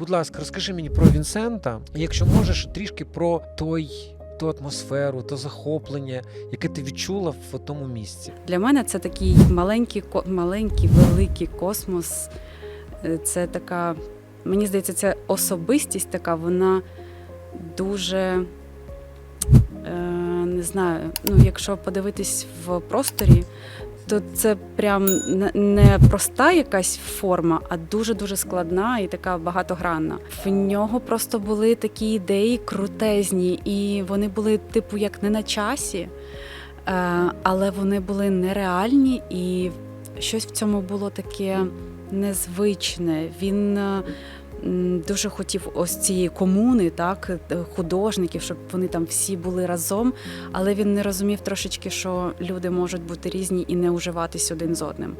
Будь ласка, розкажи мені про Вінсента, і якщо можеш, трішки про той. Ту атмосферу, то захоплення, яке ти відчула в тому місці. Для мене це такий маленький, маленький, великий космос. Е, Це така, мені здається, це особистість така, вона дуже. Е, не знаю, ну якщо подивитись в просторі, то це прям не- проста якась форма, а дуже-дуже складна і така багатогранна. В нього просто були такі ідеї крутезні, і вони були, типу, як не на часі, е, але вони були нереальні, і щось в цьому було таке незвичне. Він е, дуже хотів ось цієї комуни, так, е, художників, щоб вони там всі були разом, але він не розумів трошечки, що люди можуть бути різні і не уживатись один з одним.